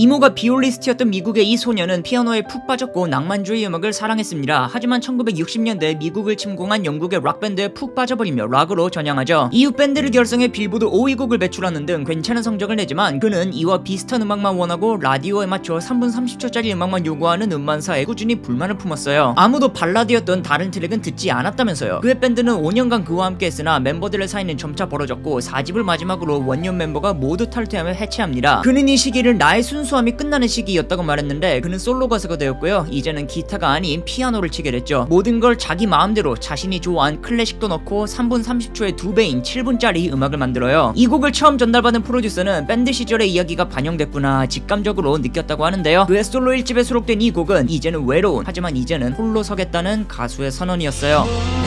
이모가 비올리스트였던 미국의 이 소녀는 피아노에 푹 빠졌고 낭만주의 음악을 사랑했습니다. 하지만 1960년대 미국을 침공한 영국의 락밴드에 푹 빠져버리며 락으로 전향하죠. 이후 밴드를 결성해 빌보드 5위 곡을 배출하는 등 괜찮은 성적을 내지만 그는 이와 비슷한 음악만 원하고 라디오에 맞춰 3분 30초짜리 음악만 요구하는 음반사에 꾸준히 불만을 품었어요. 아무도 발라드였던 다른 트랙은 듣지 않았다면서요. 그의 밴드는 5년간 그와 함께 했으나 멤버들의 사이는 점차 벌어졌고 4집을 마지막으로 원년 멤버가 모두 탈퇴하며 해체합니다. 그는 이 시기를 나의 순수 함이 끝나는 시기였다고 말했는데 그는 솔로 가수가 되었고요. 이제는 기타가 아닌 피아노를 치게 됐죠. 모든 걸 자기 마음대로 자신이 좋아한 클래식도 넣고 3분 30초의 두 배인 7분짜리 음악을 만들어요. 이 곡을 처음 전달받은 프로듀서는 밴드 시절의 이야기가 반영됐구나 직감적으로 느꼈다고 하는데요. 그의 솔로 1집에 수록된 이 곡은 이제는 외로운 하지만 이제는 홀로 서겠다는 가수의 선언이었어요.